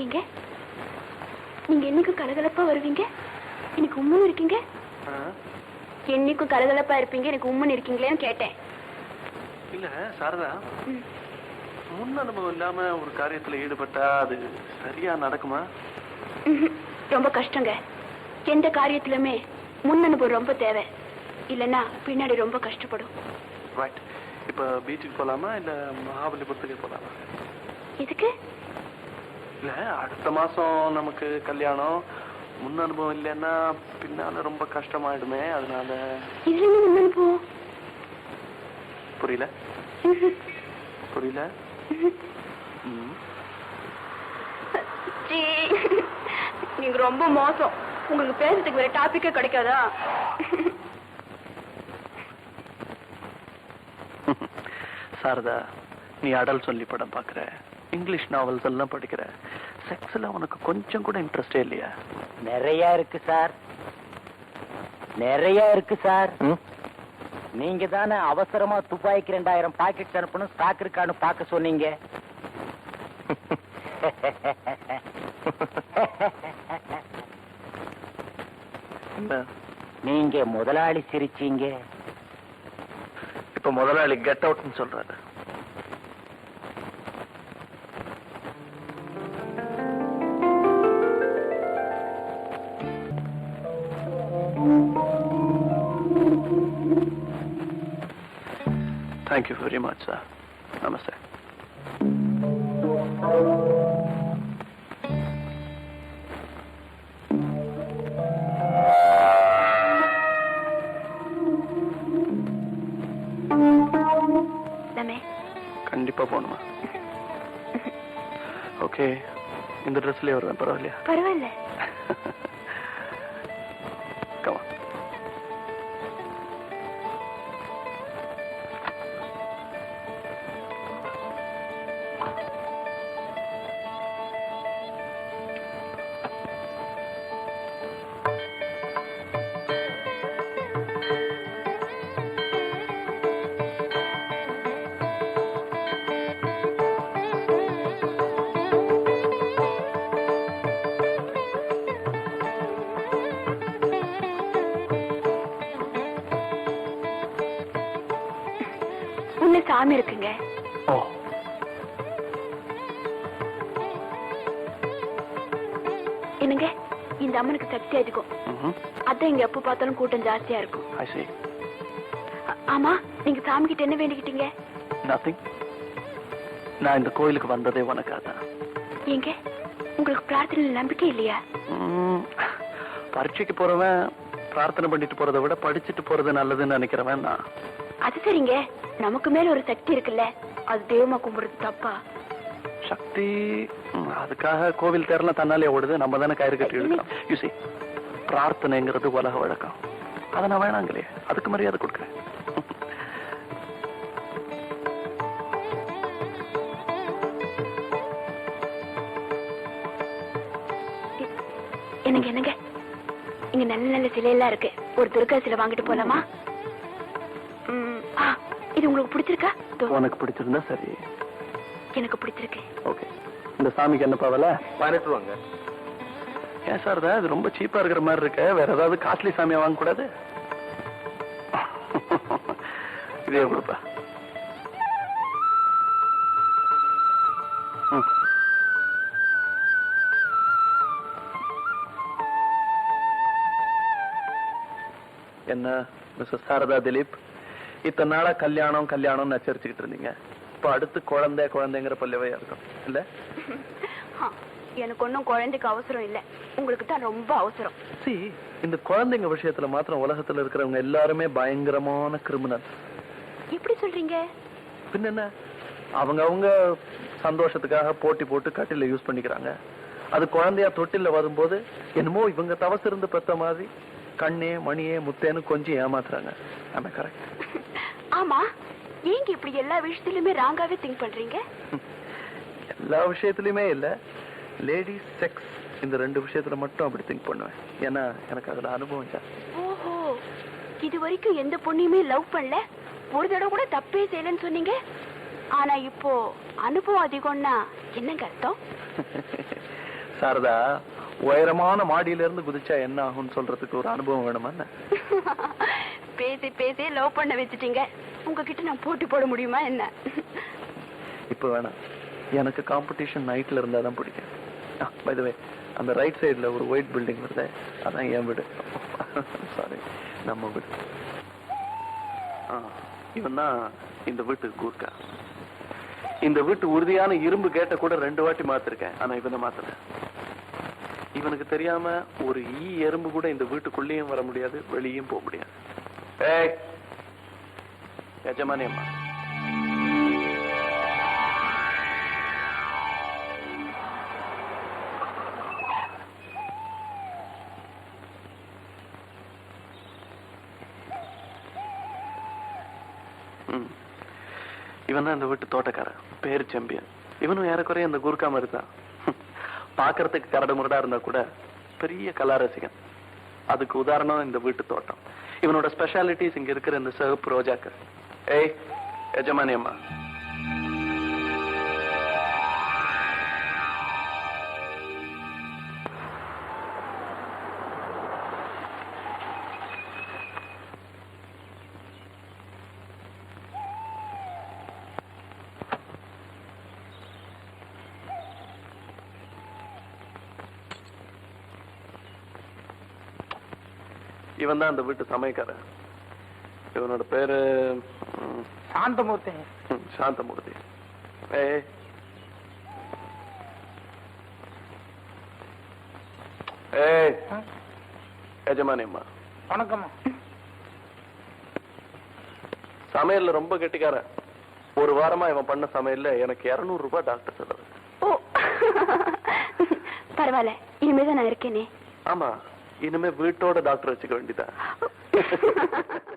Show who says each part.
Speaker 1: ஏங்க நீங்க என்னைக்கும் கலகலப்பா வருவீங்க? எனக்கு உம்முன்னு இருக்கீங்க? என்னைக்கும் கலகலப்பா இருப்பீங்க? எனக்கு உம்முன்னு இருக்கீங்களேன்னு கேட்டேன்.
Speaker 2: இல்ல சாரதா. முன் அனுபவம் இல்லாம ஒரு காரியத்துல ஈடுபட்டா அது சரியா நடக்குமா.
Speaker 1: ரொம்ப கஷ்டங்க. எந்த காரியத்திலுமே முன் அனுபவம் ரொம்ப தேவை. இல்லைன்னா பின்னாடி ரொம்ப கஷ்டப்படும்.
Speaker 2: ரைட் இப்ப பீச்சுக்கு போலாமா? இல்ல மகாபலிபுரத்துக்கு போலாமா?
Speaker 1: எதுக்கு?
Speaker 2: இல்ல அடுத்த மாசம் நமக்கு கல்யாணம். முன் அனுபவம் இல்லைன்னா பின்னால ரொம்ப கஷ்டமாயிடுமே அதனால.
Speaker 1: இதுல என்ன முன் அனுபவம்?
Speaker 2: புரியல. புரியல.
Speaker 1: நீங்க ரொம்ப மோசம். உங்களுக்கு பேசுறதுக்கு வேற டாபிக்கே கிடைக்காதா?
Speaker 2: சாரதா நீ அடல் சொல்லி படம் பாக்குற இங்கிலீஷ் நாவல்ஸ் எல்லாம் படிக்கிற. செக்ஸ்ல உனக்கு கொஞ்சம் கூட இன்ட்ரெஸ்டே இல்லையா?
Speaker 3: நிறைய இருக்கு சார் நிறைய இருக்கு சார் நீங்க தானே அவசரமா துப்பாய்க்கு ரெண்டாயிரம் பாக்கெட் அனுப்பணும் ஸ்டாக் இருக்கான்னு பார்க்க சொன்னீங்க. நீங்க முதலாளி சிரிச்சீங்க.
Speaker 2: இப்ப முதலாளி கெட் அவுட்னு சொல்றாரு. Thank you very much sir நமஸ்தே கண்டிப்பா போகணுமா? ஓகே இந்த ட்ரெஸ்லயே வருவேன் பரவாயில்லையா?
Speaker 1: பரவாயில்ல. உன்ன சாமி இருக்குங்க. என்னங்க? இந்த அம்மனுக்கு சக்தி அதிகம்
Speaker 2: ம்
Speaker 1: அதான் இங்க எப்ப பார்த்தாலும் கூட்டம் ஜாஸ்தியா இருக்கும். ஆமா நீங்க சாமி கிட்ட என்ன வேண்டிக்கிட்டீங்க?
Speaker 2: நான் இந்த கோயிலுக்கு வந்ததே உனக்காக தான்
Speaker 1: ஏங்க உங்களுக்கு பிரார்த்தனை நம்பிக்கை இல்லையா?
Speaker 2: பரீட்சைக்கு போறவன் பிரார்த்தனை பண்ணிட்டு போறதை விட படிச்சுட்டு போறது நல்லதுன்னு நினைக்கிறவன் நான்.
Speaker 1: அது சரிங்க. நமக்கு மேல ஒரு சக்தி இருக்குல்ல அது தெய்வமா கும்பிடுறது தப்பா?
Speaker 2: சக்தி அதுக்காக கோவில் தேரலாம் தன்னாலே ஓடுது. நம்ம தானே கயிறு கட்டி எடுக்கலாம் யூசி பிரார்த்தனைங்கிறது உலக வழக்கம். அதை நான் வேணாங்களே அதுக்கு மரியாதை கொடுக்குறேன்.
Speaker 1: என்னங்க என்னங்க? இங்க நல்ல நல்ல சிலையெல்லாம் இருக்கு. ஒரு துர்கா சிலை வாங்கிட்டு போலாமா? இது உங்களுக்கு பிடிச்சிருக்கா?
Speaker 2: உனக்கு பிடிச்சிருந்தா சரி.
Speaker 1: எனக்கு பிடிச்சிருக்கு.
Speaker 2: ஓகே. இந்த சாமிக்கு என்ன பாவல பதினெட்டு வாங்க ஏன் சார் இது ரொம்ப சீப்பா இருக்கிற மாதிரி இருக்கு. வேற ஏதாவது காஸ்ட்லி சாமியா வாங்க கூடாது இதே கொடுப்பா. என்ன மிஸ்ஸஸ் சாரதா திலீப்? இத்தனை நாளா கல்யாணம் கல்யாணம் நச்சரிச்சுக்கிட்டு இருந்தீங்க. இப்ப அடுத்து குழந்தை குழந்தைங்கிற பல்லவே இருக்கும் இல்ல?
Speaker 1: எனக்கு ஒன்றும் குழந்தைக்கு அவசரம் இல்ல. உங்களுக்கு தான் ரொம்ப அவசரம்.
Speaker 2: சி இந்த குழந்தைங்க விஷயத்துல மாத்திரம் உலகத்துல இருக்கிறவங்க எல்லாருமே பயங்கரமான கிரிமினல்
Speaker 1: எப்படி சொல்றீங்க?
Speaker 2: பின்ன அவங்க அவங்க சந்தோஷத்துக்காக போட்டி போட்டு கட்டில யூஸ் பண்ணிக்கிறாங்க. அது குழந்தையா தொட்டில்ல வரும்போது என்னமோ இவங்க தவசு இருந்து பெத்த மாதிரி கண்ணே மணியே முத்தேன்னு கொஞ்சம் ஏமாத்துறாங்க. ஆமா கரெக்ட்
Speaker 1: ஆமா ஏங்க இப்படி எல்லா விஷயத்திலுமே ராங்காவே திங்க் பண்றீங்க?
Speaker 2: எல்லா விஷயத்துலயுமே இல்ல. லேடிஸ் செக்ஸ் இந்த ரெண்டு விஷயத்துல மட்டும் அப்படி திங்க் பண்ணுவேன். ஏன்னா எனக்கு அதுல அனுபவம்
Speaker 1: ஓஹோ இது வரைக்கும் எந்த பொண்ணையுமே லவ் பண்ணல. ஒரு தடவை கூட தப்பே செய்யலன்னு சொன்னீங்க. ஆனா இப்போ அனுபவம் அதிகம்னா என்னங்க அர்த்தம்?
Speaker 2: சாரதா உயரமான மாடியில இருந்து குதிச்சா என்ன ஆகும்னு சொல்றதுக்கு ஒரு அனுபவம் வேணுமா?
Speaker 1: பேசி பேசி லவ் பண்ண வச்சுட்டீங்க. உங்ககிட்ட நான் போட்டி போட முடியுமா என்ன?
Speaker 2: இப்ப வேணாம் எனக்கு காம்படிஷன் நைட்ல இருந்தால் தான் பிடிக்கும். பை வே அந்த ரைட் சைடுல ஒரு ஒயிட் பில்டிங் வருது அதான் என் வீடு. சாரி நம்ம வீடு. ஆ, இவன் தான் இந்த வீட்டுக்கு கூர்க்கா இந்த வீட்டு உறுதியான இரும்பு கேட்ட கூட ரெண்டு வாட்டி மாத்திருக்கேன் ஆனா இவனை மாத்தல. இவனுக்கு தெரியாம ஒரு ஈ எறும்பு கூட இந்த வீட்டுக்குள்ளேயும் வர முடியாது வெளியும் போக முடியாது. ஏய் எஜமானி அம்மா. ம். இவன் தான் இந்த வீட்டு தோட்டக்காரன். பேரு செம்பியன். இவனும் ஏறக்குறைய இந்த குர்கா மாதிரி தான். பாக்குறதுக்கு கரடு முரடா இருந்தா கூட பெரிய கலா ரசிகன் அதுக்கு உதாரணம் இந்த வீட்டு தோட்டம். இவனோட ஸ்பெஷாலிட்டிஸ் இங்க இருக்கிற இந்த சிவப்பு ரோஜாக்கள். ஏய் எஜமானி இவன் தான் இந்த வீட்டு சமயக்காரன் இவனோட பேரு
Speaker 3: சாந்தமூர்த்தி.
Speaker 2: சாந்தமூர்த்தி. ஏய். ஏய்.
Speaker 3: வணக்கம்மா.
Speaker 2: சமையல்ல ரொம்ப கெட்டிக்காரன். ஒரு வாரமா இவன் பண்ண சமையல்ல எனக்கு 200 ரூபாய் டாக்டர் செலவு
Speaker 1: ஓ. பரவாயில்ல. இனிமேதான் நான் இருக்கேனே.
Speaker 2: ஆமா. இனிமே வீட்டோட டாக்டர் வச்சுக்க வேண்டியதா